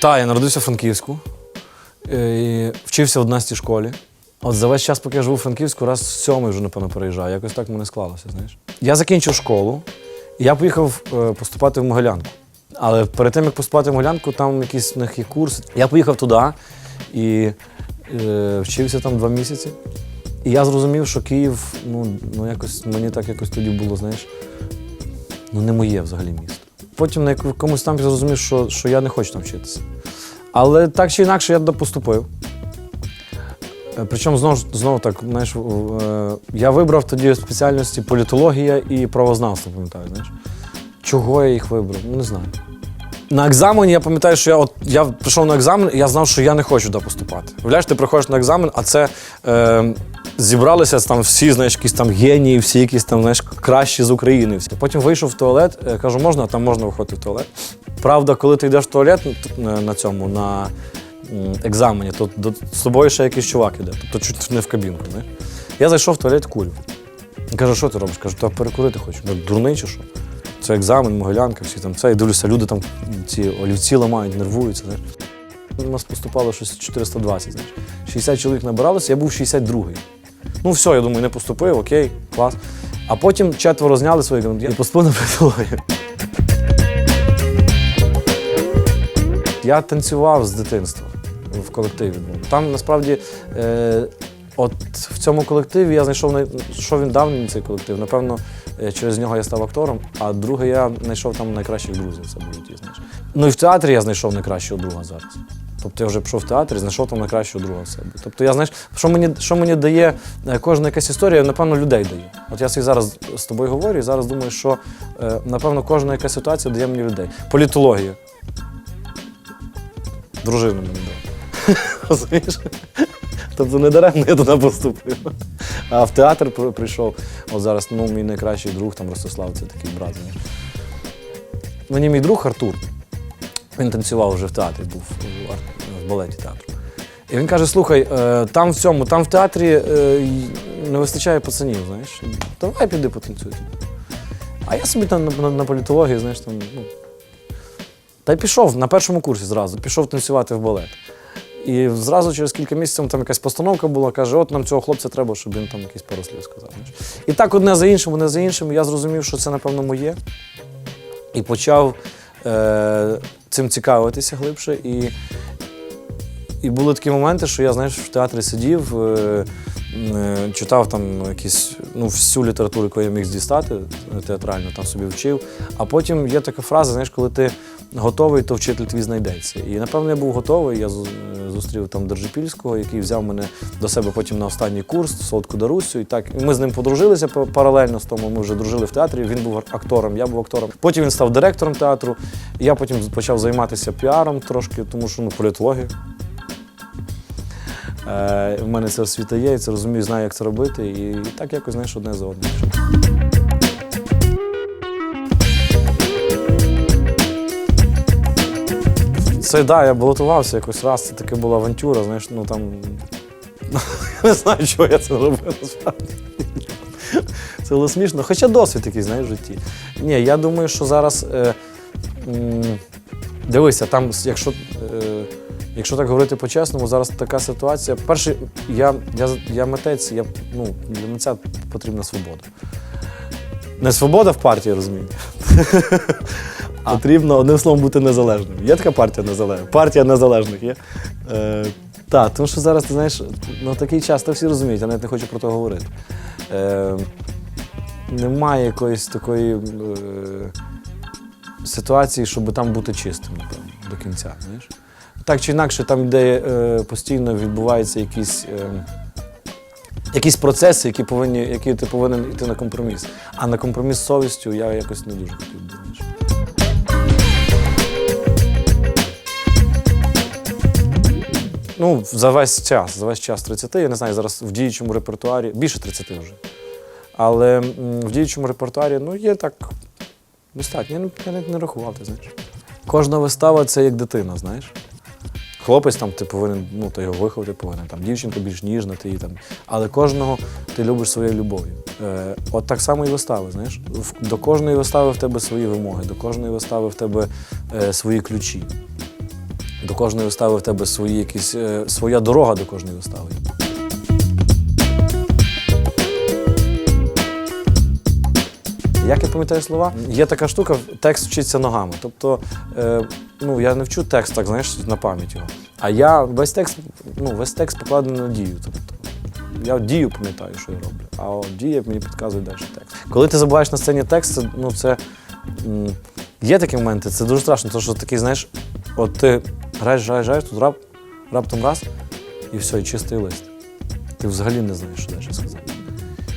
Так, я народився в Франківську. е, І вчився в 11 школі. От за весь час, поки я живу в Франківську, раз сьомий вже, напевно, переїжджаю. Якось так мене склалося, знаєш. Я закінчив школу, і я поїхав е, поступати в Могилянку. Але перед тим, як поступати в Могилянку, там якийсь в них є курс. Я поїхав туди і е, вчився там два місяці. І я зрозумів, що Київ, ну, ну якось мені так якось тоді було, знаєш, ну не моє взагалі місто. Потім на якомусь там зрозумів, що, що я не хочу там вчитися. Але так чи інакше я поступив. Е, Причому знову знову так, знаєш, е, я вибрав тоді спеціальності політологія і правознавство, пам'ятаю, знаєш. Чого я їх вибрав? Ну, не знаю. На екзамені я пам'ятаю, що я от я прийшов на екзамен, і я знав, що я не хочу туди поступати. Вляєш, ти приходиш на екзамен, а це е, зібралися там всі, знаєш, якісь там генії, всі якісь там, знаєш, кращі з України. Всі. Потім вийшов в туалет, е, кажу, можна, там можна виходити в туалет. Правда, коли ти йдеш в туалет ну, на, на цьому, на екзамені, то з тобою ще якийсь чувак іде, тобто чуть не в кабінку. Знаєш. Я зайшов в туалет, курю. Каже, що ти робиш? Кажу, та перекурити хочу. Я дурний чи що? Це екзамен, могилянка, всі там це. І дивлюся, люди там ці олівці ламають, нервуються. Знаєш. У нас поступало щось 420, знаєш. 60 чоловік набиралося, я був 62-й. Ну все, я думаю, не поступив, окей, клас. А потім четверо зняли свої і поступив на педагогію. Я танцював з дитинства в колективі. Там насправді, е, от в цьому колективі я знайшов що він дав мені цей колектив. Напевно, е, через нього я став актором, а друге я знайшов там найкращих друзів. Це були ті, знаєш. Ну і в театрі я знайшов найкращого друга зараз. Тобто я вже пішов в театр і знайшов там найкращого друга себе. Тобто я знаєш, що мені, що мені дає е, кожна якась історія, напевно, людей дає. От я зараз з тобою говорю і зараз думаю, що е, напевно кожна якась ситуація дає мені людей. Політологія. Дружина мені дала. Розумієш? Тобто не даремно я туди поступив. А в театр прийшов. От зараз ну, мій найкращий друг, там Ростислав, це такий брат. Мені мій друг Артур. Він танцював вже в театрі, був в, балеті театру. І він каже: слухай, е, там в цьому, там в театрі е, не вистачає пацанів, знаєш. Давай піди потанцюй. А я собі там на, на, на політології, знаєш, там, ну, та й пішов на першому курсі зразу, пішов танцювати в балет. І зразу через кілька місяців там якась постановка була, каже, от нам цього хлопця треба, щоб він там якісь пару слів сказав. І так одне за іншим, одне за іншим, я зрозумів, що це, напевно, моє. І почав е, цим цікавитися глибше. І, і були такі моменти, що я, знаєш, в театрі сидів, е, е, читав там якісь, ну, всю літературу, яку я міг дістати е, театрально, там собі вчив. А потім є така фраза, знаєш, коли ти готовий, то вчитель твій знайдеться. І напевно я був готовий. Я е, зустрів там Держипільського, який взяв мене до себе потім на останній курс Солодку Дарусю. І так і ми з ним подружилися паралельно з тому. Ми вже дружили в театрі. Він був актором, я був актором. Потім він став директором театру. Я потім почав займатися піаром трошки, тому що ну, політологія. Е, в мене ця освіта є, і це розумію, знаю, як це робити. І так якось знаєш одне за одним. Це да, я балотувався якось раз, це таке була авантюра, знаєш, ну там. Не знаю, чого я це робив насправді. Це було смішно. Хоча досвід такий, знаєш, в житті. Ні, я думаю, що зараз. Е, м, дивися, там, якщо, е, якщо так говорити по-чесному, зараз така ситуація. Перше, я, я, я митець, я, ну, для митця потрібна свобода. Не свобода в партії, розумієте? Потрібно одним словом бути незалежним. Є така партія незалежна? Партія незалежних є. Е, так, тому що зараз, ти знаєш, ну такий час, то всі розуміють, я навіть не хочу про це говорити. Е, немає якоїсь такої е, ситуації, щоб там бути чистим, напевно, до кінця. Знаєш? Так чи інакше, там, де е, постійно відбуваються якісь. Е, Якісь процеси, які повинні, які ти повинен йти на компроміс. А на компроміс з совістю я якось не дуже хотів би. Ну, за весь час, за весь час 30, я не знаю, зараз в діючому репертуарі, більше 30 вже. Але в діючому репертуарі ну, є так достатньо. Я, не- не рахував, ти знаєш. Кожна вистава це як дитина, знаєш. Хлопець там ти повинен, ну, ти його виховати повинен, там дівчинка більш ніжна, ти її там. Але кожного ти любиш своєю любов'ю. Е, от так само і вистави, знаєш. До кожної вистави в тебе свої вимоги, до кожної вистави в тебе е, свої ключі. До кожної вистави в тебе свої якісь, е, своя дорога до кожної вистави. Як я пам'ятаю слова, є така штука, текст вчиться ногами. Тобто, е, ну, я не вчу текст, так знаєш, на пам'ять його. А я весь текст, ну, весь текст покладений на дію. Тобто, я дію пам'ятаю, що я роблю, а от дія мені підказує далі текст. Коли ти забуваєш на сцені текст, це, ну, це є такі моменти, це дуже страшно, тому що такий, знаєш, от ти граєш, граєш, граєш, тут рап, раптом раз, і все, і чистий лист. Ти взагалі не знаєш, що далі сказати.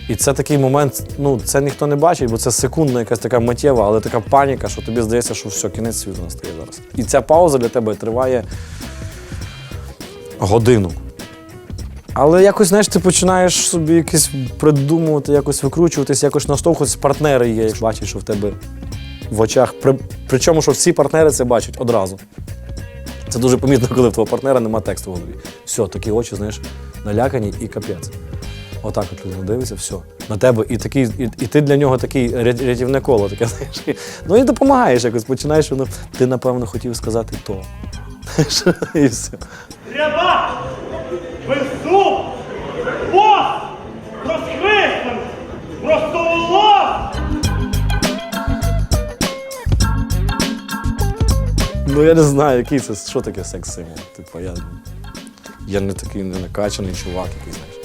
І це такий момент, ну це ніхто не бачить, бо це секундна якась така миттєва, але така паніка, що тобі здається, що все, кінець світу настає зараз. І ця пауза для тебе триває годину. Але якось, знаєш, ти починаєш собі якось придумувати, якось викручуватись, якось наштовхуватись. Партнери є, бачиш, що в тебе в очах. При, причому, що всі партнери це бачать одразу. Це дуже помітно, коли в твого партнера немає тексту в голові. Все, такі очі, знаєш, налякані і капець. Отак от людина дивиться, все. На тебе, і такий, і, і ти для нього такий рятівне коло, таке, знаєш. Ну і допомагаєш якось, починаєш, ну, ти, напевно, хотів сказати то. і все. Ряба! Весу! Ну я не знаю, який це, що таке секс-символ. Типу, я, я не такий не накачаний чувак, який знаєш.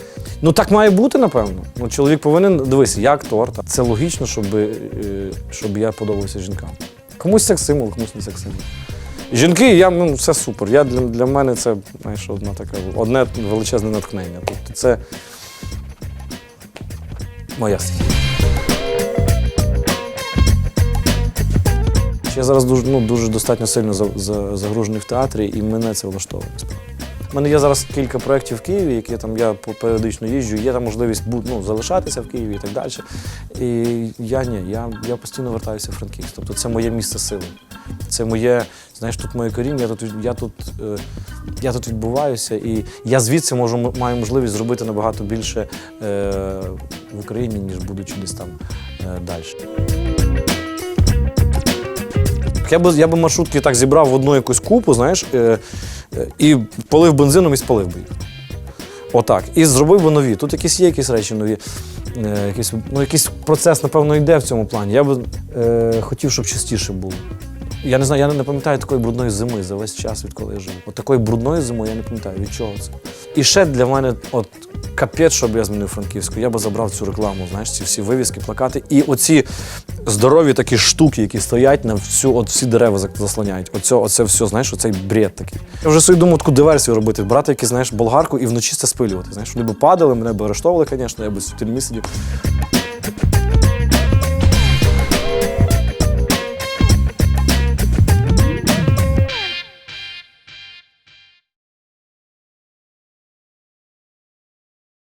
Ну так має бути, напевно. Ну, чоловік повинен, дивись, я актор. Та. Це логічно, щоб, е, щоб я подобався жінкам. Комусь секс-символ, комусь не секс-символ. Жінки, я, ну, все супер. Я, для, для мене це знаєш, одна така, одне величезне натхнення. Тобто це моя стихія. Я зараз дуже, ну, дуже достатньо сильно за, за, загружений в театрі, і мене це влаштовує. У мене є зараз кілька проєктів в Києві, які там я періодично їжджу, є там можливість ну, залишатися в Києві і так далі. І я ні, я, я постійно вертаюся в Франківськ. Тобто це моє місце сили. Це моє, знаєш, тут моє коріння, я тут, я тут, е, я тут відбуваюся, і я звідси можу, маю можливість зробити набагато більше е, в Україні, ніж будучи десь там е, далі. Я би, я би маршрутки так зібрав в одну якусь купу, знаєш, е, е, і полив бензином і спалив би їх. Отак. І зробив би нові. Тут якісь є якісь речі нові. Е, якийсь, ну, якийсь процес, напевно, йде в цьому плані. Я би е, хотів, щоб частіше було. Я не знаю, я не пам'ятаю такої брудної зими за весь час, відколи я жив. От такої брудної зими я не пам'ятаю, від чого це. І ще для мене, от капець, щоб я змінив Франківську, я би забрав цю рекламу, знаєш, ці всі вивіски, плакати. І оці здорові такі штуки, які стоять на всю, от всі дерева заслоняють. Оце, оце все, знаєш, оцей бред такий. Я вже собі думав таку диверсію робити, брати якісь, знаєш, болгарку і вночі це спилювати. Знаєш, вони падали, мене б арештовували, звісно, я б в тюрмі сидів.